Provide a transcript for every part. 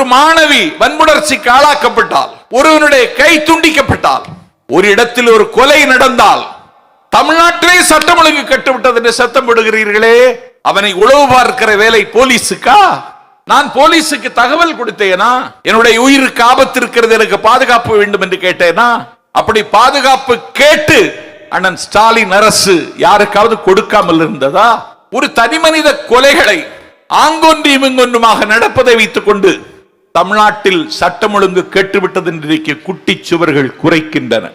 ஒரு மாணவி வன்முணர்ச்சிக்கு ஆளாக்கப்பட்டால் ஒருவனுடைய கை துண்டிக்கப்பட்டால் ஒரு இடத்தில் ஒரு கொலை நடந்தால் தமிழ்நாட்டிலே சட்டம் ஒழுங்கு கட்டுவிட்டது என்று சத்தம் போடுகிறீர்களே அவனை உளவு பார்க்கிற வேலை போலீஸுக்கா? நான் போலீஸுக்கு தகவல் கொடுத்தேனா? என்னுடைய உயிருக்கு ஆபத்து இருக்கிறது எனக்கு பாதுகாப்பு வேண்டும் என்று கேட்டேனா? அப்படி பாதுகாப்பு கேட்டு அண்ணன் ஸ்டாலின் அரசு யாருக்காவது கொடுக்காமல் இருந்ததா? ஒரு தனி மனித கொலைகளை ஆங்கொன்றியும் இங்கொன்றுமாக நடப்பதை வைத்துக் கொண்டு தமிழ்நாட்டில் சட்டம் ஒழுங்கு கேட்டுவிட்டது என்று இன்றைக்கு குட்டி சுவர்கள் குறைக்கின்றன.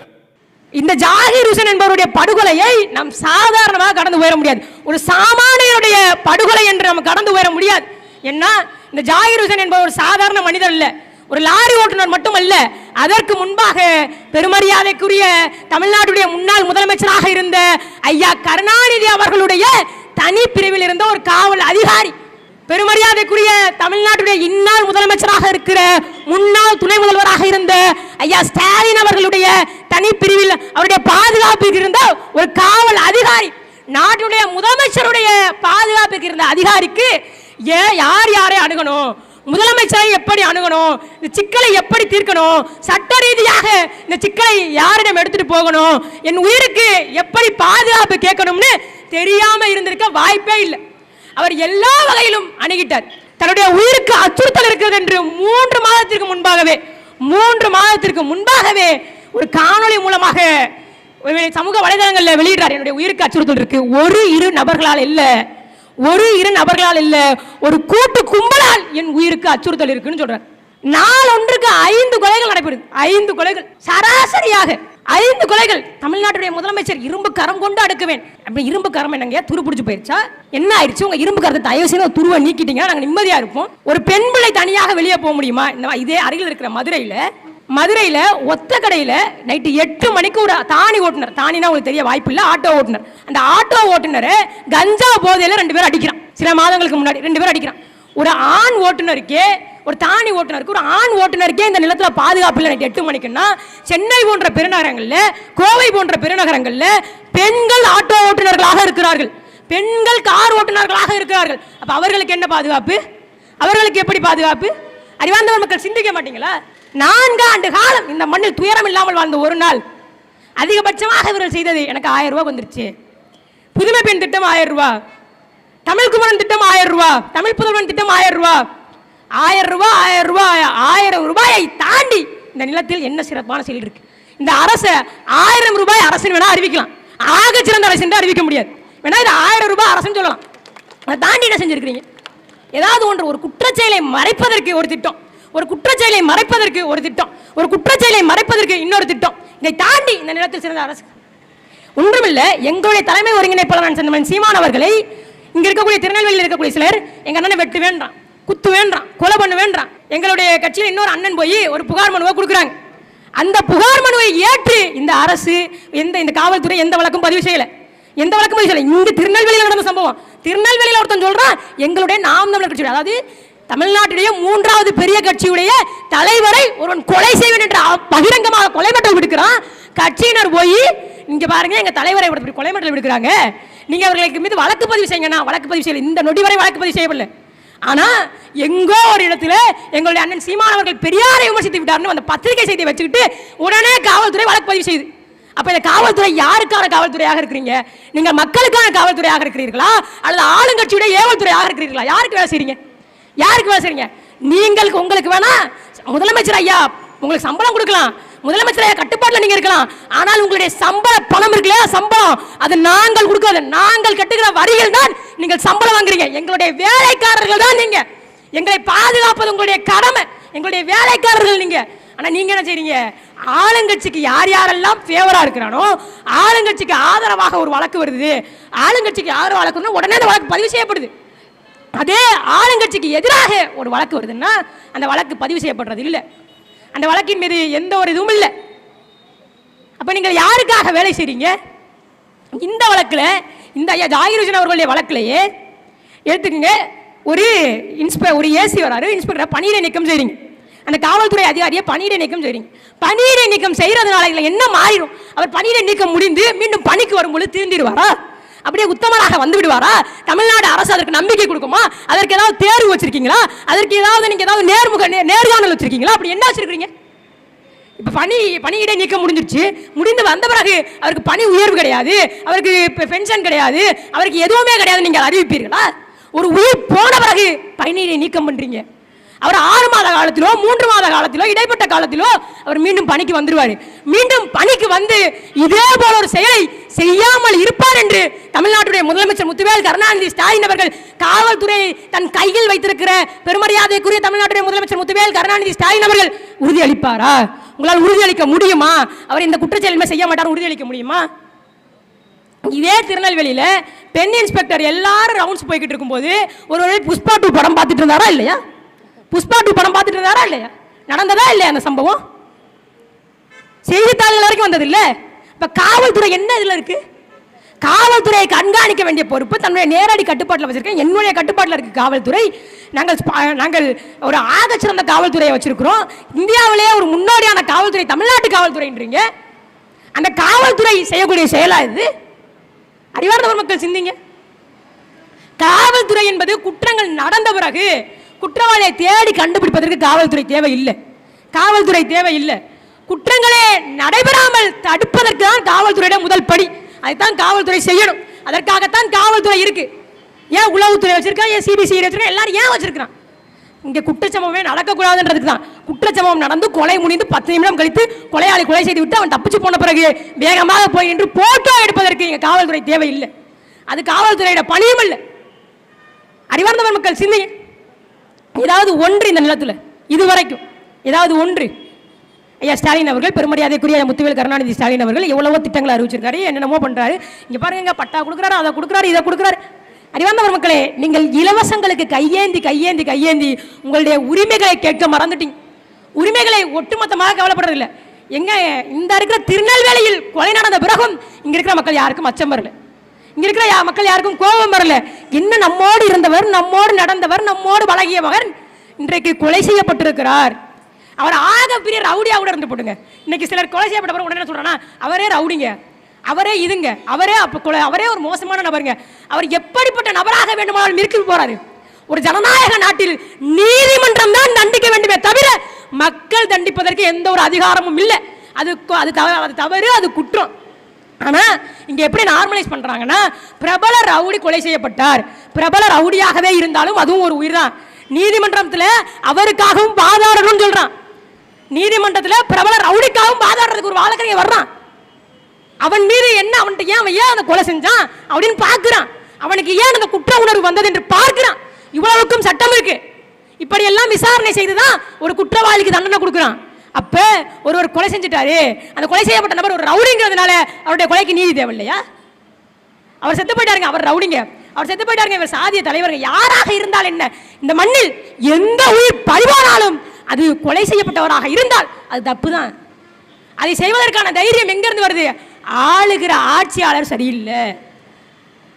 இந்த ஜாகிர் ஹுசன் என்பவருடைய படுகொலையை நாம் சாதாரணமாக கடந்து உயர முடியாது. ஒரு சாமானியருடைய படுகொலை என்று நம்ம கடந்து உயர முடியாது. ஏன்னா இந்த ஜாகிர் ஹுசன் என்பவர் ஒரு சாதாரண மனிதர் இல்ல ஒரு லாரி ஓட்டுநர் மட்டுமல்ல அதற்கு முன்பாக பெருமரியாதைக்குரிய தமிழ்நாட்டுடைய முன்னாள் முதலமைச்சராக இருந்த ஐயா கருணாநிதி அவர்களுடைய தனி பிரிவில் இருந்த ஒரு காவல் அதிகாரி. பெருமரியாதைக்குரிய தமிழ்நாட்டுடைய இந்நாள் முதலமைச்சராக இருக்கிற முன்னாள் துணை முதல்வராக இருந்த ஐயா ஸ்டாலின் அவர்களுடைய தனி பிரிவில் அவருடைய பாதுகாப்பிற்கு இருந்த ஒரு காவல் அதிகாரி நாட்டுடைய முதலமைச்சருடைய பாதுகாப்புக்கு இருந்த அதிகாரிக்கு ஏன் யார் யாரை அணுகணும்? முதலமைச்சரை எப்படி அணுகணும்? இந்த சிக்கலை எப்படி தீர்க்கணும்? சட்ட ரீதியாக இந்த சிக்கலை யாரிடம் எடுத்துட்டு போகணும்? என் உயிருக்கு எப்படி பாதுகாப்பு கேட்கணும்னு தெரியாம இருந்திருக்க வாய்ப்பே இல்லை. அவர் எல்லா வகையிலும் அணுகிட்டார். தன்னுடைய உயிருக்கு அச்சுறுத்தல் இருக்கிறது என்று மூன்று மாதத்திற்கு முன்பாகவே மூன்று மாதத்திற்கு முன்பாகவே ஒரு காணொளி மூலமாக ஒரு சமூக வலைதளங்களில் வெளியிடுறார். என்னுடைய உயிருக்கு அச்சுறுத்தல் இருக்கு. ஒரு இரு நபர்களால் இல்ல. ஒரு இரு நபர்களால் இல்ல. ஒரு கூட்டு கும்பலால் என் உயிருக்கு அச்சுறுத்தல் இருக்குன்னு சொல்றார். நாள் ஒன்றுக்கு ஐந்து கொலைகள் நடைபெறுது. ஐந்து கொலைகள் சராசரியாக. ஐந்து கொலைகள் தமிழ்நாட்டுடைய முதலமைச்சர் இரும்பு கரம் கொண்டு அடுக்குவேன். அப்படி இரும்பு கரம் என்னங்க துரு பிடிச்சி போயிருச்சா? என்ன ஆயிடுச்சு? உங்க இரும்பு கரத்தை தயவு செய்து துருவை நீக்கிட்டீங்க நாங்க நிம்மதியா இருப்போம். ஒரு பெண் பிள்ளை தனியாக வெளியே போக முடியுமா? இந்த இதே அருகில் இருக்கிற மதுரையில மதுரையில ஒத்த கடையில நைட்டு எட்டு மணிக்கு ஒரு தானி ஓட்டுநர் தானினா உங்களுக்கு தெரிய வாய்ப்பு இல்லை ஆட்டோ ஓட்டுனர். அந்த ஆட்டோ ஓட்டுனர் கஞ்சா போதையில ரெண்டு பேரும் அடிக்கிறான். சில மாதங்களுக்கு முன்னாடி ரெண்டு பேரும் அடிக்கிறான். ஒரு ஆண் ஓட்டுநருக்கே ஒரு தானி ஓட்டுநருக்கு ஒரு ஆண் ஓட்டுநருக்கே இந்த நிலத்தில் பாதுகாப்பு இல்லை. எட்டு மணிக்குன்னா சென்னை போன்ற பெருநகரங்களில் கோவை போன்ற பெருநகரங்களில் பெண்கள் ஆட்டோ ஓட்டுநர்களாக இருக்கிறார்கள். பெண்கள் கார் ஓட்டுநர்களாக இருக்கிறார்கள். அப்போ அவர்களுக்கு என்ன பாதுகாப்பு? அவர்களுக்கு எப்படி பாதுகாப்பு? அறிவார்ந்தவர் மக்கள் சிந்திக்க மாட்டீங்களா? நான்கு ஆண்டு காலம் இந்த மண்ணில் துயரம் இல்லாமல் வாழ்ந்த ஒரு நாள். அதிகபட்சமாக இவர்கள் செய்தது எனக்கு ஆயிரம் ரூபாய் வந்துருச்சு. புதுமை பெண் திட்டம் ஆயிரம் ரூபாய். தமிழ் குமரன் திட்டம் ஆயிரம் ரூபாய். தமிழ் புதல்வன் திட்டம் ஆயிரம் ரூபாய். ஆயிரம் ரூபாய் ஆயிரம் ரூபாய் ஆயிரம் ரூபாயை தாண்டி இந்த நிலத்தில் என்ன சிறப்பான செயல் இருக்கு? இந்த அரசை ஆயிரம் ரூபாய் அரசுன்னு வேணா அறிவிக்கலாம். ஆக சிறந்த அரசு என்று அறிவிக்க முடியாது. வேணா இது ஆயிரம் ரூபாய் அரசுன்னு சொல்லலாம். அதை தாண்டி என்ன செஞ்சிருக்கிறீங்க? ஏதாவது ஒன்று ஒரு குற்றச்செயலை மறைப்பதற்கு ஒரு திட்டம். ஒரு குற்றச்செயலை மறைப்பதற்கு ஒரு திட்டம். ஒரு குற்றச்செயலை மறைப்பதற்கு இன்னொரு திட்டம். இதை தாண்டி இந்த நிலத்தில் சிறந்த அரசு. ஒன்றுமில்லை எங்களுடைய தலைமை ஒருங்கிணைப்பாளர் செந்தமன் சீமான் அவர்களை இங்க இருக்கக்கூடிய திருநெல்வேலியில் இருக்கக்கூடிய சிலர் எங்க அண்ணனை வெட்டு வேண்டாம் குத்து வேண்டாம் கொலை பண்ண வேண்டாம் எங்களுடைய கட்சியில் இன்னொரு அண்ணன் போய் ஒரு புகார் மனுவை கொடுக்குறாங்க. அந்த புகார் மனுவை ஏற்று இந்த அரசு எந்த இந்த காவல்துறை எந்த வழக்கும் பதிவு செய்யலை. எந்த வழக்கும் பதிவு செய்யலை. இங்கே திருநெல்வேலியில் நடந்த சம்பவம். திருநெல்வேலியில் ஒருத்தன் சொல்கிறான் எங்களுடைய நாம் தமிழர் கட்சி அதாவது தமிழ்நாட்டிலேயே மூன்றாவது பெரிய கட்சியுடைய தலைவரை ஒருவன் கொலை செய்வேன் என்று பகிரங்கமாக கொலை மட்டல் விடுக்கிறான். கட்சியினர் போய் இங்கே பாருங்க எங்கள் தலைவரை இப்படி கொலை மட்டல் விடுக்கிறாங்க. நீங்கள் அவர்களுக்கு மீது வழக்கு பதிவு செய்யுங்கண்ணா. வழக்கு பதிவு செய்யலை. இந்த நொடி வரை வழக்கு பதிவு செய்யவில்லை. ஆனால் எங்கோ ஒரு இடத்துல எங்களுடைய அண்ணன் சீமான் அவர்கள் பெரியாரை விமர்சித்து விட்டார்னு அந்த பத்திரிகை செய்தியை வச்சுக்கிட்டு உடனே காவல்துறை வழக்கு பதிவு செய்யுது அப்போ இந்த காவல்துறை யாருக்கான காவல்துறையாக இருக்கிறீங்க? நீங்கள் மக்களுக்கான காவல்துறையாக இருக்கிறீர்களா? அல்லது ஆளுங்கட்சியுடைய ஏவல்துறையாக இருக்கிறீர்களா? யாருக்கு வேலை செய்றீங்க? யாருக்கு வேலை செய்றீங்க? நீங்கள் உங்களுக்கு வேணா முதலமைச்சர் ஐயா உங்களுக்கு சம்பளம் கொடுக்கலாம். முதலமைச்சர் கட்டுப்பாட்டில் நீங்க இருக்கலாம். ஆனால் உங்களுடைய சம்பள பணம் இருக்குல்ல சம்பளம். அது நாங்கள் கொடுக்காத நாங்கள் கட்டுகிற வரிகள் தான் நீங்கள் சம்பளம் வாங்குறீங்க. எங்களுடைய வேலைக்காரர்கள் தான் நீங்க. எங்களை பாதுகாப்பது உங்களுடைய கடமை. எங்களுடைய வேலைக்காரர்கள் நீங்க. ஆனா நீங்க என்ன செய்றீங்க? ஆளுங்கட்சிக்கு யார் யாரெல்லாம் ஃபேவரா இருக்கிறானோ ஆளுங்கட்சிக்கு ஆதரவாக ஒரு வழக்கு வருது. ஆளுங்கட்சிக்கு ஆதரவு வழக்குன்னா உடனே அந்த வழக்கு பதிவு செய்யப்படுது. அதே ஆளுங்கட்சிக்கு எதிராக ஒரு வழக்கு வருதுன்னா அந்த வழக்கு பதிவு செய்யப்படுறது இல்லை. அந்த வழக்கின் மீது எந்த ஒரு இதுவும் இல்லை. அப்ப நீங்கள் யாருக்காக வேலை செய்றீங்க? இந்த வழக்கில் இந்த ஐயா ஜாகிர் ஹுசேன் அவர்களுடைய வழக்கிலேயே எடுத்துக்கங்க ஒரு இன்ஸ்பெ ஒரு ஏசி வராரு இன்ஸ்பெக்டரை பணியிட நீக்கம் செய்றீங்க. அந்த காவல்துறை அதிகாரியை பணியிட நீக்கம் செய்றீங்க. பணியிட நீக்கம் செய்யறதுனால இதுல என்ன மாறிடும்? அவர் பணியிட நீக்கம் முடிந்து மீண்டும் பணிக்கு வரும்பொழுது திருந்திடுவாரா? அப்படியே உத்தமராக வந்து விடுவாரா தமிழ்நாடு அரசு அதற்கு நம்பிக்கை கொடுக்குமா? அதற்கு ஏதாவது தேர்வு வச்சிருக்கீங்களா? அதற்கு ஏதாவது நீங்க ஏதாவது நேர்முக நே- நேர்காணல் வச்சிருக்கீங்களா? அப்படி என்ன வச்சிருக்கீங்க இப்ப பணி பணியிடை நீக்கம் முடிஞ்சிருச்சு. முடிந்து வந்த பிறகு அவருக்கு பணி உயர்வு கிடையாது. அவருக்கு பென்ஷன் கிடையாது. அவருக்கு எதுவுமே கிடையாது. நீங்க அறிவிப்பீர்களா? ஒரு உயிர் போன பிறகு பணியிடை நீக்கம் பண்றீங்க. அவர் ஆறு மாத காலத்திலோ மூன்று மாத காலத்திலோ இடைப்பட்ட காலத்திலோ அவர் மீண்டும் பணிக்கு வந்துடுவார் மீண்டும் பணிக்கு வந்து இதே போல ஒரு செயலை செய்யாமல் இருப்பார் என்று தமிழ்நாட்டுடைய முதலமைச்சர் முத்துவேல் கருணாநிதி ஸ்டாலின் அவர்கள் காவல்துறை தன் கையில் வைத்திருக்கிற பெருமரியாதைக்குரிய தமிழ்நாட்டுடைய முதலமைச்சர் முத்துவேல் கருணாநிதி ஸ்டாலின் அவர்கள் உறுதியளிப்பாரா? உங்களால் உறுதியளிக்க முடியுமா? அவர் இந்த குற்றச்செயலுமே செய்ய மாட்டார் உறுதியளிக்க முடியுமா? இதே திருநெல்வேலியில் பெண் இன்ஸ்பெக்டர் எல்லாரும் ரவுண்ட்ஸ் போய்கிட்டு இருக்கும்போது ஒரு வேளை புஷ்பா டூ படம் பார்த்துட்டு இருந்தாரா இல்லையா? புஷ்பா டூ படம் பார்த்துட்டு இருந்தாரா இல்லையா? நடந்ததா இல்லையா அந்த சம்பவம்? செய்தித்தாள்கள் வரைக்கும் வந்தது இல்லை இப்போ காவல்துறை என்ன இதில் இருக்கு? காவல்துறையை கண்காணிக்க வேண்டிய பொறுப்பு தன்னுடைய நேரடி கட்டுப்பாட்டில் வச்சிருக்கேன். என்னுடைய கட்டுப்பாட்டில் இருக்குது காவல்துறை. நாங்கள் ஸ்பா- நாங்கள் ஒரு ஆகச்சிறந்த காவல்துறையை வச்சிருக்கிறோம். இந்தியாவிலேயே ஒரு முன்னோடியான காவல்துறை தமிழ்நாட்டு காவல்துறைன்றீங்க. அந்த காவல்துறை செய்யக்கூடிய செயலா இது? அறிவார்ந்தவர் மக்கள் சிந்திங்க. காவல்துறை என்பது குற்றங்கள் நடந்த பிறகு குற்றவாளியை தேடி கண்டுபிடிப்பதற்கு காவல்துறை தேவை இல்லை காவல்துறை தேவை இல்லை குற்றங்களே நடைபெறாமல் தடுப்பதற்கு தான் காவல்துறையிட முதல் படி. அதைத்தான் காவல்துறை செய்யணும். அதற்காகத்தான் காவல்துறை இருக்கு. ஏன் உளவுத்துறை வச்சிருக்கா? ஏன் சிபிசிஐ வச்சிருக்கா? எல்லாரும் ஏன் வச்சிருக்கான் இங்க குற்றச்சம்பவமே நடக்கக்கூடாதுன்றதுக்கு தான். குற்றச்சம்பவம் நடந்து கொலை முடிந்து பத்து நிமிடம் கழித்து கொலையாளி கொலை செய்து விட்டு அவன் தப்பிச்சு போன பிறகு வேகமாக போய் நின்று போட்டோ எடுப்பதற்கு இங்க காவல்துறை தேவையில்லை. அது காவல்துறையோட பணியும் இல்லை. அறிவார்ந்தவர் மக்கள் சிந்திங்க. ஏதாவது ஒன்று இந்த நிலத்தில் இதுவரைக்கும் ஏதாவது ஒன்று. ஐயா ஸ்டாலின் அவர்கள் பெருமரியாதைக்குரிய முத்துவேல் கருணாநிதி ஸ்டாலின் அவர்கள் எவ்வளவோ திட்டங்களை அறிவிச்சிருக்காரு என்னென்னமோ பண்ணுறாரு இங்கே பாருங்க பட்டா கொடுக்குறாரு அதை கொடுக்குறாரு இதை கொடுக்குறாரு. அறிவார்ந்தவர் மக்களே நீங்கள் இலவசங்களுக்கு கையேந்தி கையேந்தி கையேந்தி உங்களுடைய உரிமைகளை கேட்க மறந்துட்டீங்க. உரிமைகளை ஒட்டுமொத்தமாக கவலைப்படுறதில்லை. எங்க இந்த இருக்கிற திருநெல்வேலியில் கொலை நடந்த பிறகும் இங்க இருக்கிற மக்கள் யாருக்கும் அச்சம் வரல. இங்க இருக்கிற யா- மக்கள் யாருக்கும் கோபம் வரல. என்ன நம்மோடு இருந்தவர் நம்மோடு நடந்தவர் நம்மோடு பழகியவர் இன்றைக்கு கொலை செய்யப்பட்டிருக்கிறார். அவர் ஆக பெரிய ரவுடியா கூட இருந்து போட்டுங்க. இன்னைக்கு சிலர் கொலை செய்யப்பட்டவர் உடனே சொல்றேன்னா அவரே ரவுடிங்க. அவரே இதுங்க. அவரே அப்ப கொலை அவரே ஒரு மோசமான நபருங்க. அவர் எப்படிப்பட்ட நபராக வேண்டுமானாலும் இருக்கு போறாரு. ஒரு ஜனநாயக நாட்டில் நீதிமன்றம் தான் தண்டிக்க வேண்டுமே தவிர மக்கள் தண்டிப்பதற்கு எந்த ஒரு அதிகாரமும் இல்லை. அது அது அது தவறு அது குற்றம். ஆனால் இங்கே எப்படி நார்மலைஸ் பண்ணுறாங்கன்னா பிரபல ரவுடி கொலை செய்யப்பட்டார். பிரபல ரவுடியாகவே இருந்தாலும் அதுவும் ஒரு உயிர் தான் நீதிமன்றத்தில் அவருக்காகவும் பாதாடணும்னு சொல்கிறான் நீதிமன்றத்தில் பிரபல ரவுடிக்காகவும் பாதாடுறதுக்கு ஒரு வழக்கறிஞர் வர்றான். அவன் மீது என்ன அவன்கிட்ட ஏன் அவன் ஏன் அந்த கொலை செஞ்சான் அப்படின்னு பார்க்குறான். அவனுக்கு ஏன் அந்த குற்ற உணர்வு வந்தது என்று பார்க்கிறான். இவ்வளவுக்கும் சட்டம் இருக்கு. இப்படியெல்லாம் விசாரணை செய்து தான் ஒரு குற்றவாளிக்கு தண்டனை கொடுக்குறான். அப்ப ஒருவர் கொலை செஞ்சுட்டாரு. அந்த கொலை செய்யப்பட்ட நபர் ஒரு ரவுடிங்கிறதுனால அவருடைய கொலைக்கு நீதி தேவை இல்லையா அவர் செத்து போயிட்டாருங்க அவர் ரவுடிங்க. அவர் செத்து போயிட்டாருங்க இவர் சாதிய தலைவருங்க. யாராக இருந்தால் என்ன? இந்த மண்ணில் எந்த உயிர் பறிவானாலும் அது கொலை செய்யப்பட்டவராக இருந்தால் அது தப்பு தான் அதை செய்வதற்கான தைரியம் எங்கேருந்து வருது? ஆளுகிற ஆட்சியாளர் சரியில்லை.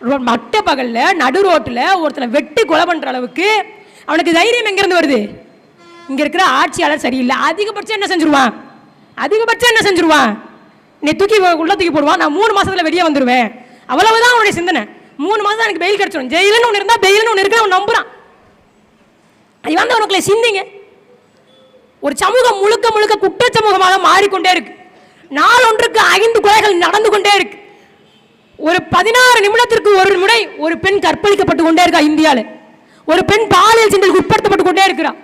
ரோ- மட்ட பகலில் நடு ரோட்டில் ஒருத்தனை வெட்டி கொலை பண்ணுற அளவுக்கு அவனுக்கு தைரியம் எங்கேருந்து வருது? இங்க இருக்கிற ஆட்சியாளர் சரியில்லை. அதிகபட்சம் என்ன செஞ்சிருவான்? அதிகபட்சம் என்ன செஞ்சிருவான்? நீ தூக்கி உள்ள தூக்கி போடுவான் நான் மூணு மாசத்துல வெளியே வந்துடுவேன் அவ்வளவுதான் அவனுடைய சிந்தனை. மூணு மாசம் எனக்கு பெயில் கிடைச்சிடும் ஜெயிலுன்னு ஒன்று இருந்தா பெயில்னு ஒன்று இருக்கு அவன் நம்புறான். அது வந்து அவனுக்குள்ள சிந்திங்க. ஒரு சமூகம் முழுக்க முழுக்க குற்ற சமூகமாக மாறிக்கொண்டே இருக்கு. நாளொன்றுக்கு ஐந்து கொலைகள் நடந்து கொண்டே இருக்கு. ஒரு பதினாறு நிமிடத்திற்கு ஒரு முறை ஒரு பெண் கற்பழிக்கப்பட்டு கொண்டே இருக்கா இந்தியாவில். ஒரு பெண் பாலியல் சிந்தலுக்கு உட்படுத்தப்பட்டு கொண்டே இருக்கிறான்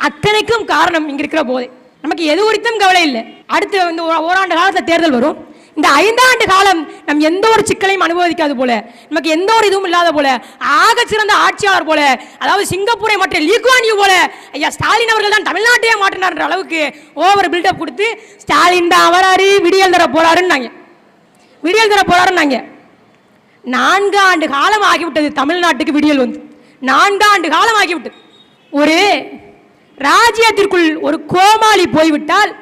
அத்தனைக்கும் காரணம் இங்க இருக்கிற போதை. நமக்கு எது குறித்தும் கவலை இல்லை. அடுத்து வந்து ஒரு- ஓராண்டு காலத்துல தேர்தல் வரும். இந்த ஐந்தாண்டு காலம் நம் எந்த ஒரு சிக்கலையும் அனுபவிக்காது போல. நமக்கு எந்த ஒரு இதுவும் இல்லாத போல. ஆக சிறந்த ஆட்சியாளர் போல. அதாவது சிங்கப்பூரை மற்ற லீக்வானியூ போல. ஐயா ஸ்டாலின் அவர்கள் தான் தமிழ்நாட்டையே மாற்றினார்ன்ற அளவுக்கு ஓவர் பில்டப் கொடுத்து ஸ்டாலின் தான் வராரு விடியல் தர போறாருன்னாங்க. விடியல் தர போறாருன்னாங்க. நான்கு ஆண்டு காலம் ஆகிவிட்டது தமிழ்நாட்டுக்கு விடியல் வந்து. நான்கு ஆண்டு காலம் ஆகிவிட்டது. ஒரு ராஜ்யத்திற்குள் ஒரு கோமாளி போய்விட்டால்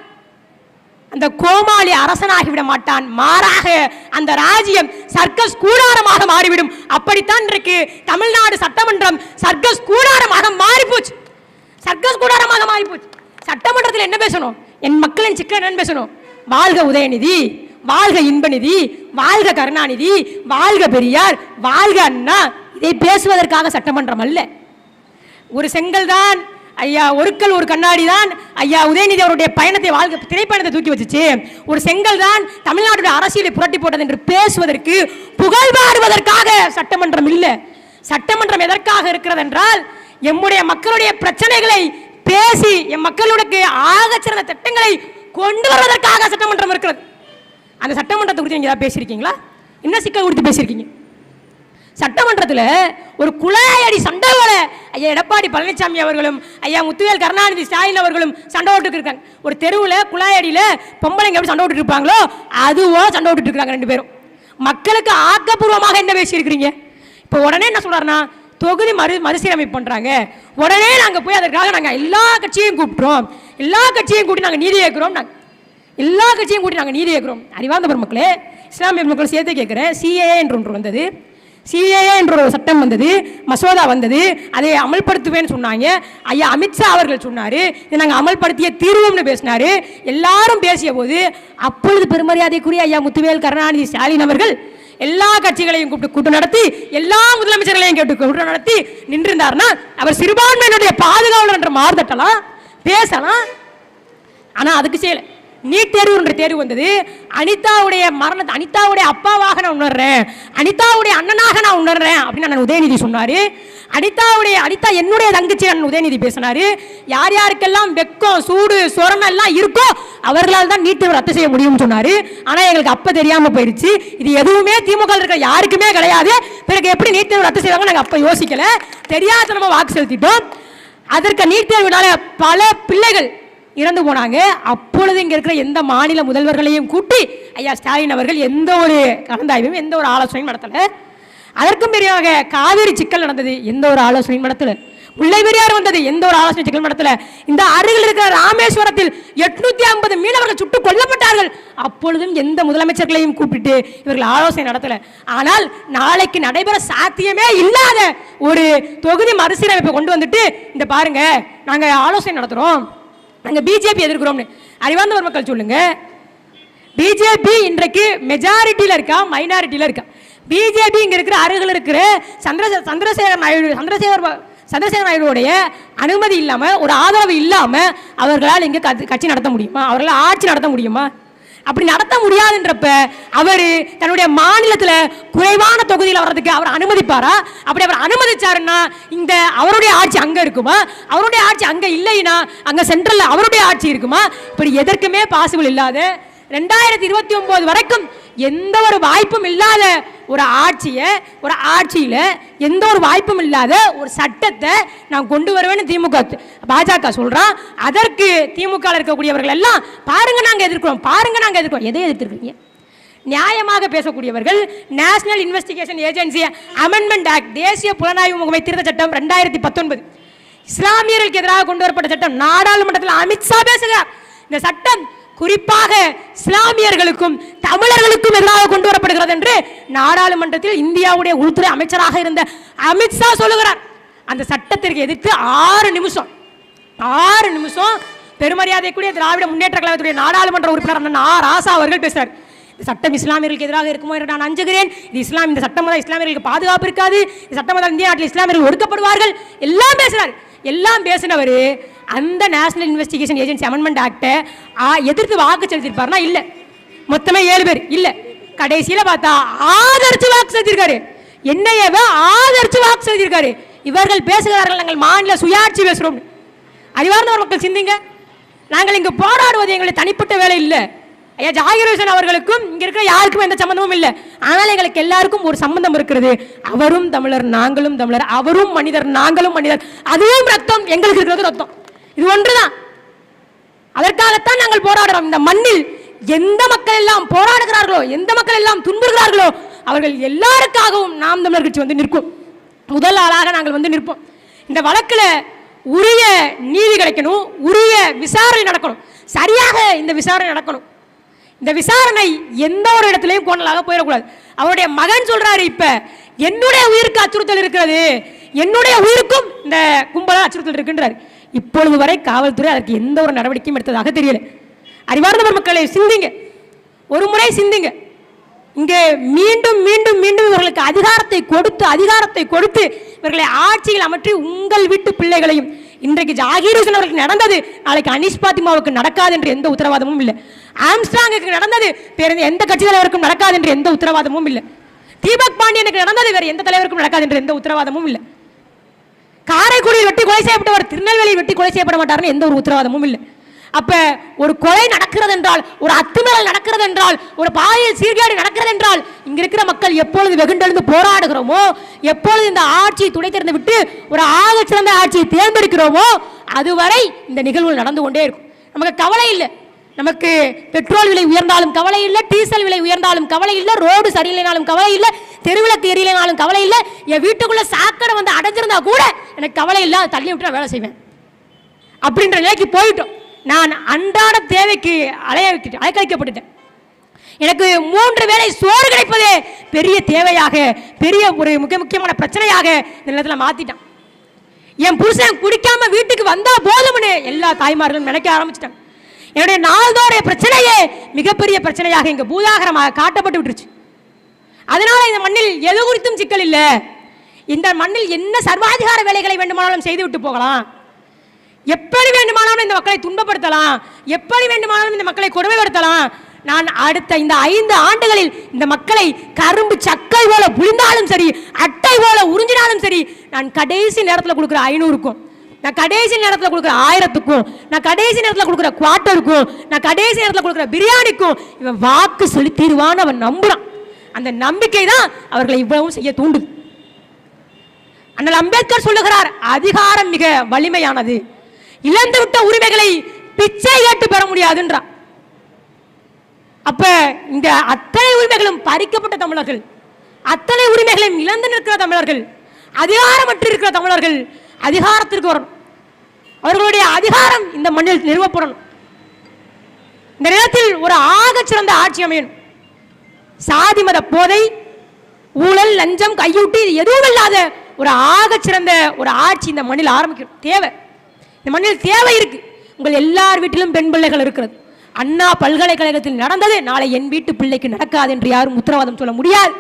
அந்த கோமாளி அரசனாகிவிட மாட்டான். மாறாக அந்த ராஜ்யம் சர்க்கஸ் கூடாரமாக மாறிவிடும். அப்படித்தான் இருக்கு தமிழ்நாடு சட்டமன்றம் சர்க்கஸ் கூடாரமாக மாறிப்போச்சு. சர்க்கஸ் கூடாரமாக மாறிப்போச்சு. சட்டமன்றத்தில் என்ன பேசணும்? என் மக்களின் சிக்கல் என்னன்னு பேசணும். வாழ்க உதயநிதி வாழ்க இன்பநிதி வாழ்க கருணாநிதி வாழ்க பெரியார் வாழ்க அண்ணா. இதை பேசுவதற்காக சட்டமன்றம் அல்ல. ஒரு செங்கல் தான் ஐயா ஒருக்கல் ஒரு கண்ணாடி தான் ஐயா உதயநிதி அவருடைய பயணத்தை வாழ்க்கை திரைப்பயணத்தை தூக்கி வச்சுச்சு. ஒரு செங்கல் தான் தமிழ்நாட்டுடைய அரசியலை புரட்டி போட்டது என்று பேசுவதற்கு புகழ் பாடுவதற்காக சட்டமன்றம் இல்லை. சட்டமன்றம் எதற்காக இருக்கிறது என்றால் எம்முடைய மக்களுடைய பிரச்சனைகளை பேசி எம் மக்களுடைய சிறந்த திட்டங்களை கொண்டு வருவதற்காக சட்டமன்றம் இருக்கிறது. அந்த சட்டமன்றத்தை குறித்து நீங்க ஏதாவது பேசியிருக்கீங்களா? என்ன சிக்கல் குறித்து பேசியிருக்கீங்க? சட்டமன்றத்தில் ஒரு குழாயடி சண்டையோட ஐயா எடப்பாடி பழனிசாமி அவர்களும் ஐயா முத்துவேல் கருணாநிதி ஸ்டாலின் அவர்களும் சண்டை ஓட்டுக்கு இருக்காங்க. ஒரு தெருவில் குழாயடியில் பொம்பளைங்க எப்படி சண்டை போட்டுட்டு இருப்பாங்களோ அதுவோ சண்டை போட்டுட்டு இருக்காங்க ரெண்டு பேரும். மக்களுக்கு ஆக்கப்பூர்வமாக என்ன பேசியிருக்கிறீங்க? இப்போ உடனே என்ன சொல்கிறாருன்னா தொகுதி மறு மறுசீரமைப்பு பண்ணுறாங்க உடனே நாங்கள் போய் அதற்காக நாங்கள் எல்லா கட்சியையும் கூப்பிட்றோம் எல்லா கட்சியும் கூட்டி நாங்கள் நீதி கேட்குறோம் நாங்கள் எல்லா கட்சியும் கூட்டி நாங்கள் நீதி கேட்குறோம். அறிவார்ந்த பெருமக்களே இஸ்லாமிய மக்கள் சேர்த்து கேட்குறேன். சிஏஏ என்று ஒன்று வந்தது. சிஏஏ என்ற ஒரு சட்டம் வந்தது மசோதா வந்தது அதை அமல்படுத்துவேன்னு சொன்னாங்க. ஐயா அமித்ஷா அவர்கள் சொன்னார் இதை நாங்கள் அமல்படுத்திய தீர்வோம்னு பேசினார். எல்லாரும் பேசிய போது அப்பொழுது பெருமரியாதைக்குரிய ஐயா முத்துவேல் கருணாநிதி ஸ்டாலின் அவர்கள் எல்லா கட்சிகளையும் கூப்பிட்டு கூட்டம் நடத்தி எல்லா முதலமைச்சர்களையும் கேட்டு கூட்டம் நடத்தி நின்றிருந்தார்னா அவர் சிறுபான்மையினுடைய பாதுகாவலர் என்ற மாறுதட்டலாம் பேசலாம். ஆனால் அதுக்கு செய்யலை. நீட் தேர்வு என்ற தேர்வு வந்தது. அனிதாவுடைய மரணத்தை அனிதாவுடைய அப்பாவாக நான் உணர்றேன். அனிதாவுடைய அண்ணனாக நான் உணர்றேன் அப்படின்னு நான் உதயநிதி சொன்னார். அனிதாவுடைய அனிதா என்னுடைய தங்கச்சி அண்ணன் உதயநிதி பேசினாரு. யார் யாருக்கெல்லாம் வெக்கம் சூடு சொரணம் எல்லாம் இருக்கோ அவர்களால் தான் நீட் தேர்வு ரத்து செய்ய முடியும்னு சொன்னார். ஆனால் எங்களுக்கு அப்போ தெரியாமல் போயிடுச்சு இது எதுவுமே திமுக இருக்கிற யாருக்குமே கிடையாது. பிறகு எப்படி நீட் தேர்வு ரத்து செய்வாங்க அப்போ யோசிக்கலை. யோசிக்கல நம்ம வாக்கு செலுத்திட்டோம். அதற்கு நீட் தேர்வினால பல பிள்ளைகள் இறந்து போனாங்க. அப்பொழுது இங்கே இருக்கிற எந்த மாநில முதல்வர்களையும் கூட்டி ஐயா ஸ்டாலின் அவர்கள் எந்த ஒரு கலந்தாய்வும் எந்த ஒரு ஆலோசனையும் நடத்தலை. அதற்கும் பெரியாக காவேரி சிக்கல் நடந்தது. எந்த ஒரு ஆலோசனையும் நடத்தலை. முல்லை பெரியார் வந்தது. எந்த ஒரு ஆலோசனை சிக்கல் நடத்தல. இந்த அருகில் இருக்கிற ராமேஸ்வரத்தில் எட்நூத்தி ஐம்பது மீனவர்கள் சுட்டுக் கொல்லப்பட்டார்கள். அப்பொழுதும் எந்த முதலமைச்சர்களையும் கூப்பிட்டு இவர்கள் ஆலோசனை நடத்தல. ஆனால் நாளைக்கு நடைபெற சாத்தியமே இல்லாத ஒரு தொகுதி மறுசீரமைப்பை கொண்டு வந்துட்டு இந்த பாருங்க நாங்கள் ஆலோசனை நடத்துறோம். நாங்கள் பிஜேபி எதிர்க்கிறோம்னு. அறிவார்ந்தவர் மக்கள் சொல்லுங்க. பிஜேபி இன்றைக்கு மெஜாரிட்டியில் இருக்கா மைனாரிட்டியில் இருக்கா? பிஜேபி இங்கே இருக்கிற அருகில் இருக்கிற சந்திர சந்திரசேகர் நாயுடு சந்திரசேகர் சந்திரசேகர் நாயுடுடைய அனுமதி இல்லாமல் ஒரு ஆதரவு இல்லாமல் அவர்களால் இங்கே கட்சி நடத்த முடியுமா? அவர்களால் ஆட்சி நடத்த முடியுமா? அப்படி நடத்த முடியாதுன்றப்ப அவர் தன்னுடைய மாநிலத்தில் குறைவான தொகுதியில் வர்றதுக்கு அவர் அனுமதிப்பாரா? அப்படி அவர் அனுமதிச்சாருன்னா இந்த அவருடைய ஆட்சி அங்கே இருக்குமா? அவருடைய ஆட்சி அங்கே இல்லைன்னா அங்கே சென்ட்ரலில் அவருடைய ஆட்சி இருக்குமா? இப்படி எதற்குமே பாசிபிள் இல்லாத ரெண்டாயிரத்தி இருபத்தி ஒன்பது வரைக்கும் எந்த ஒரு வாய்ப்பும் இல்லாத ஒரு ஆட்சியை ஒரு ஆட்சியில் எந்த ஒரு வாய்ப்பும் இல்லாத ஒரு சட்டத்தை நான் கொண்டு வருவேன்னு திமுக பாஜக சொல்கிறான் அதற்கு திமுக இருக்கக்கூடியவர்கள் எல்லாம் பாருங்கள் நாங்கள் எதிர்க்கிறோம் பாருங்கள் நாங்கள் எதிர்க்கிறோம். எதை எதிர்த்துருக்கீங்க? நியாயமாக பேசக்கூடியவர்கள் national investigation agency amendment act தேசிய புலனாய்வு முகமை திருத்த சட்டம் ரெண்டாயிரத்தி பத்தொன்பது. இஸ்லாமியர்களுக்கு எதிராக கொண்டு வரப்பட்ட சட்டம் நாடாளுமன்றத்தில் அமித்ஷா பேசுகிறார். இந்த சட்டம் குறிப்பாக இஸ்லாமியர்களுக்கும் தமிழர்களுக்கும் எதிராக கொண்டு வரப்படுகிறது என்று நாடாளுமன்றத்தில் இந்தியாவுடைய உள்துறை அமைச்சராக இருந்த அமித்ஷா சொல்லுகிறார். அந்த சட்டத்திற்கு எதிர்த்து ஆறு நிமிஷம் ஆறு நிமிஷம் பெருமரியாதைக்குரிய திராவிட முன்னேற்ற கழகத்துடைய நாடாளுமன்ற உறுப்பினர் அண்ணன் ஆ ராசா அவர்கள் பேசுகிறார் இந்த சட்டம் இஸ்லாமியர்களுக்கு எதிராக இருக்குமோ என்று நான் அஞ்சுகிறேன். இது இஸ்லாம் இந்த சட்டம் தான் இஸ்லாமியர்களுக்கு பாதுகாப்பு இருக்காது. இந்த சட்டம் இந்திய நாட்டில் இஸ்லாமியர்கள் ஒடுக்கப்படுவார்கள். எல்லாம் பேசுகிறார் எல்லாம் பேசினவர் அந்த நேஷனல் இன்வெஸ்டிகேஷன் ஏஜென்சி அமெண்ட்மெண்ட் ஆக்டை எதிர்த்து வாக்கு செலுத்திருப்பார்னா இல்லை. மொத்தமே ஏழு பேர் இல்லை. கடைசியில் பார்த்தா ஆதரிச்சு வாக்கு செலுத்திருக்காரு என்னையவே ஆதரிச்சு வாக்கு செலுத்திருக்காரு இவர்கள் பேசுகிறார்கள் நாங்கள் மாநில சுயாட்சி பேசுகிறோம் அறிவார்ந்தவர் மக்கள் சிந்திங்க. நாங்கள் இங்கே போராடுவது எங்களுடைய தனிப்பட்ட வேலை இல்லை. ஐயா ஜாகிர் ஹுசேன் அவர்களுக்கும் இங்க இருக்கிற யாருக்கும் எந்த சம்பந்தமும் இல்லை. ஆனால் எங்களுக்கு எல்லாருக்கும் ஒரு சம்பந்தம் இருக்கிறது. அவரும் தமிழர் நாங்களும் தமிழர். அவரும் மனிதர் நாங்களும் மனிதர். அதுவும் ரத்தம் எங்களுக்கு இருக்கிறது ரத்தம். இது ஒன்றுதான். அதற்காகத்தான் நாங்கள் போராடுறோம். இந்த மண்ணில் எந்த மக்கள் எல்லாம் போராடுகிறார்களோ எந்த மக்கள் எல்லாம் துன்புறுகிறார்களோ அவர்கள் எல்லாருக்காகவும் நாம் தமிழர் கட்சி வந்து நிற்கும். முதல் ஆளாக நாங்கள் வந்து நிற்போம். இந்த வழக்கில் உரிய நீதி கிடைக்கணும். உரிய விசாரணை நடக்கணும். சரியாக இந்த விசாரணை நடக்கணும். இந்த விசாரணை எந்த ஒரு இடத்துலையும் கோணலாக போயிடக்கூடாது. அவருடைய மகன் சொல்றாரு இப்ப என்னுடைய உயிருக்கு அச்சுறுத்தல் இருக்கிறது என்னுடைய உயிருக்கும் இந்த கும்பலாக அச்சுறுத்தல் இருக்கின்றார். இப்பொழுது வரை காவல்துறை அதற்கு எந்த ஒரு நடவடிக்கையும் எடுத்ததாக தெரியல. அறிவார்ந்த மக்களை சிந்திங்க. ஒரு முறை சிந்திங்க. இங்கே மீண்டும் மீண்டும் மீண்டும் இவர்களுக்கு அதிகாரத்தை கொடுத்து அதிகாரத்தை கொடுத்து இவர்களை ஆட்சியில் அமற்றி உங்கள் வீட்டு பிள்ளைகளையும் இன்றைக்கு ஜாகிர் அவர்களுக்கு நடந்தது நாளைக்கு அனிஷ் பாத்திமாவுக்கு நடக்காது என்று எந்த உத்தரவாதமும் இல்லை. ஆம்ஸ்டாங்குக்கு நடந்தது. வேறு எந்த கட்சி தலைவருக்கும் நடக்காது என்று எந்த உத்தரவாதமும் இல்லை. தீபக் பாண்டியனுக்கு நடந்தது வேறு எந்த தலைவருக்கும் நடக்காது என்று எந்த உத்தரவாதமும் இல்லை. காரைக்குடியில் வெட்டி கொலை செய்யப்பட்டவர் திருநெல்வேலியில் வெட்டி கொலை செய்யப்பட மாட்டார்னு எந்த ஒரு உத்தரவாதமும் இல்லை. அப்ப ஒரு கொலை நடக்கிறது என்றால் ஒரு அத்துமீறல் நடக்கிறது என்றால் ஒரு பாலியல் சீர்கேடு நடக்கிறது என்றால் இங்க இருக்கிற மக்கள் எப்பொழுது வெகுண்டெழுந்து போராடுகிறோமோ எப்பொழுது இந்த ஆட்சியை துணை திறந்து விட்டு ஒரு ஆக சிறந்த ஆட்சியை தேர்ந்தெடுக்கிறோமோ அதுவரை இந்த நிகழ்வுகள் நடந்து கொண்டே இருக்கும். நமக்கு கவலை இல்லை. நமக்கு பெட்ரோல் விலை உயர்ந்தாலும் கவலை இல்லை டீசல் விலை உயர்ந்தாலும் கவலை இல்லை ரோடு சரியில்லைனாலும் கவலை இல்லை தெருவிளக்கு எரியலைனாலும் கவலை இல்லை. என் வீட்டுக்குள்ள சாக்கடை வந்து அடைஞ்சிருந்தா கூட எனக்கு கவலை இல்லை அதை தள்ளி விட்டு நான் வேலை செய்வேன். அப்படின்ற நிலைக்கு போயிட்டோம். நான் அன்றாட தேவைக்கு அலைய வைக்கிட்டு அலைக்கழிக்கப்பட்டுட்டேன். எனக்கு மூன்று வேளை சோறு கிடைப்பதே பெரிய தேவையாக பெரிய ஒரு முக்கிய முக்கியமான பிரச்சனையாக இந்த நிலத்தில் மாத்திட்டான். என் புருஷன் குடிக்காம வீட்டுக்கு வந்தா போதும்னு எல்லா தாய்மார்களும் நினைக்க ஆரம்பிச்சிட்டாங்க. என்னுடைய நாள்தோறைய பிரச்சனையே மிகப்பெரிய பிரச்சனையாக இங்க பூதாகரமாக காட்டப்பட்டு விட்டுருச்சு. அதனால இந்த மண்ணில் எது குறித்தும் சிக்கல் இல்லை. இந்த மண்ணில் என்ன சர்வாதிகார வேலைகளை வேண்டுமானாலும் செய்துவிட்டு போகலாம். எப்படி வேண்டுமானாலும் இந்த மக்களை துன்பப்படுத்தலாம். எப்படி வேண்டுமானாலும் இந்த மக்களை கொடுமைப்படுத்தலாம். நான் அடுத்த இந்த ஐந்து ஆண்டுகளில் இந்த மக்களை கரும்பு சக்கை போல புழிந்தாலும் சரி அட்டை போல உறிஞ்சினாலும் சரி நான் கடைசி நேரத்தில் கொடுக்குற ஐநூறுக்கும். நான் கடைசி நேரத்தில் கொடுக்குற ஆயிரத்துக்கும் நான் கடைசி நேரத்தில் கொடுக்குற குவார்ட்டருக்கும் நான் கடைசி நேரத்தில் கொடுக்குற பிரியாணிக்கும் இவன் வாக்கு சொல்லி தீர்வான்னு அவன் நம்புறான். அந்த நம்பிக்கை தான் அவர்களை இவ்வளவும் செய்ய தூண்டுது. அண்ணல் அம்பேத்கர் சொல்லுகிறார் அதிகாரம் மிக வலிமையானது. இழந்து விட்ட உரிமைகளை பிச்சை ஏற்று பெற முடியாதுன்றார் அப்ப இந்த அத்தனை உரிமைகளும் பறிக்கப்பட்ட தமிழர்கள் அத்தனை உரிமைகளையும் இழந்து நிற்கிற தமிழர்கள் அதிகாரமற்று இருக்கிற தமிழர்கள் அதிகாரத்திற்கு வரணும். அவர்களுடைய அதிகாரம் இந்த மண்ணில் நிறுவப்படணும். இந்த நேரத்தில் ஒரு ஆகச்சிறந்த ஆட்சி அமையணும். சாதி மத போதை ஊழல் லஞ்சம் கையூட்டி எதுவும் இல்லாத ஒரு ஆக சிறந்த ஒரு ஆட்சி இந்த மண்ணில் ஆரம்பிக்கணும். தேவை. இந்த மண்ணில் தேவை இருக்கு. உங்கள் எல்லார் வீட்டிலும் பெண் பிள்ளைகள் இருக்கிறது. அண்ணா பல்கலைக்கழகத்தில் நடந்தது. நாளை என் வீட்டு பிள்ளைக்கு நடக்காது என்று யாரும் உத்தரவாதம் சொல்ல முடியாது.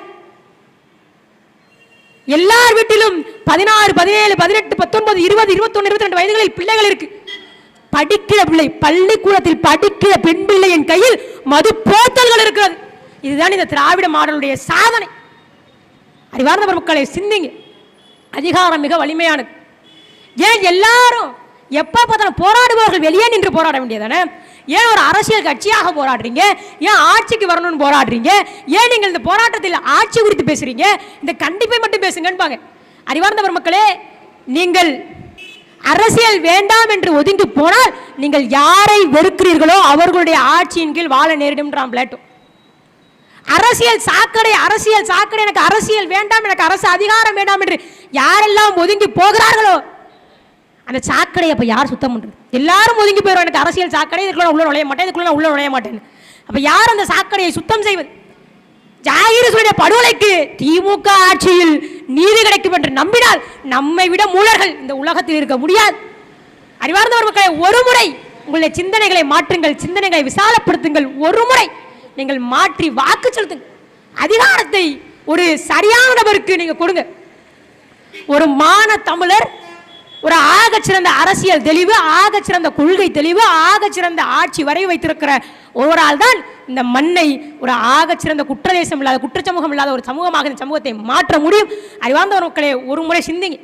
எல்லார் வீட்டிலும் பதினாறு பதினேழு பதினெட்டு பத்தொன்பது இருபது இருபத்தொன்னு இருபத்தி ரெண்டு வயதுகளில் பிள்ளைகள் இருக்கு. படிக்கிற பிள்ளை பள்ளிக்கூடத்தில் படிக்கிற பெண் பிள்ளையின் கையில் மது போத்தல்கள் இருக்கிறது. இதுதான் இந்த திராவிட மாடலுடைய சாதனை. அறிவார்ந்த மக்களை சிந்திங்க. அதிகாரம் மிக வலிமையானது. ஏன் எல்லாரும் எப்ப பார்த்தாலும் போராடுபவர்கள் வெளியே நின்று போராட வேண்டியதானே ஏன் ஒரு அரசியல் கட்சியாக போராடுறீங்க? ஏன் ஆட்சிக்கு வரணும்னு போராடுறீங்க? ஏன் நீங்கள் இந்த போராட்டத்தில் ஆட்சி குறித்து பேசுறீங்க? இந்த கண்டிப்பை மட்டும் பேசுங்கன்பாங்க. அறிவார்ந்தவர் மக்களே நீங்கள் அரசியல் வேண்டாம் என்று ஒதுங்கி போனால் நீங்கள் யாரை வெறுக்கிறீர்களோ அவர்களுடைய ஆட்சியின் கீழ் வாழ நேரிடும்ன்றான் பிளேட்டோ. அரசியல் சாக்கடை அரசியல் சாக்கடை எனக்கு அரசியல் வேண்டாம் எனக்கு அரசு அதிகாரம் வேண்டாம் என்று யாரெல்லாம் ஒதுங்கி போகிறார்களோ அந்த சாக்கடை அப்போ யார் சுத்தம் பண்ணுறது எல்லாரும் ஒதுங்கி போயிடும் எனக்கு அரசியல் சாக்கடை இதுக்குள்ள உள்ள நுழைய மாட்டேன் இதுக்குள்ள உள்ள நுழைய மாட்டேன் அப்போ யார் அந்த சாக்கடையை சுத்தம் செய்வது? ஜாகிரசுடைய படுகொலைக்கு திமுக ஆட்சியில் நீதி கிடைக்கும் என்று நம்பினால் நம்மை விட மூலர்கள் இந்த உலகத்தில் இருக்க முடியாது. அறிவார்ந்தவர் மக்களை ஒரு முறை உங்களுடைய சிந்தனைகளை மாற்றுங்கள் சிந்தனைகளை விசாலப்படுத்துங்கள். ஒரு முறை நீங்கள் மாற்றி வாக்கு செலுத்துங்கள். அதிகாரத்தை ஒரு சரியான நபருக்கு நீங்க கொடுங்க. ஒரு மான தமிழர் ஒரு ஆகச்சிறந்த அரசியல் தெளிவு ஆகச்சிறந்த கொள்கை தெளிவு ஆகச்சிறந்த ஆட்சி வரை வைத்திருக்கிற ஒரு ஆள் தான் இந்த மண்ணை ஒரு ஆகச்சிறந்த குற்றதேசம் இல்லாத குற்றச்சமூகம் இல்லாத ஒரு சமூகமாக இந்த சமூகத்தை மாற்ற முடியும். அறிவார்ந்த மக்களே ஒரு முறை சிந்திங்க.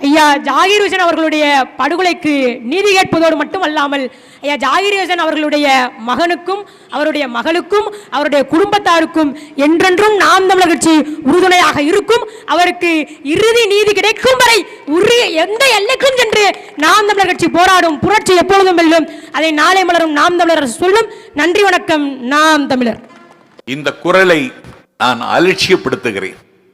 ஐயா ஜாகிர் ஹுசேன் அவர்களுடைய படுகொலைக்கு நீதி கேட்பதோடு மட்டும் அல்லாமல் ஐயா ஜாகிர் ஹுசேன் அவர்களுடைய மகனுக்கும் அவருடைய மகளுக்கும் அவருடைய குடும்பத்தாருக்கும் என்றென்றும் நாம் தமிழர் கட்சி உறுதுணையாக இருக்கும். அவருக்கு இறுதி நீதி கிடைக்கும் வரை உரிய எந்த எல்லைக்கும் சென்று நாம் தமிழர் கட்சி போராடும் புரட்சி எப்பொழுதும் வெல்லும். அதை நாளை மலரும் நாம் தமிழர் சொல்லும். நன்றி வணக்கம். நாம் தமிழர். இந்த குரலை நான் அலட்சியப்படுத்துகிறேன்.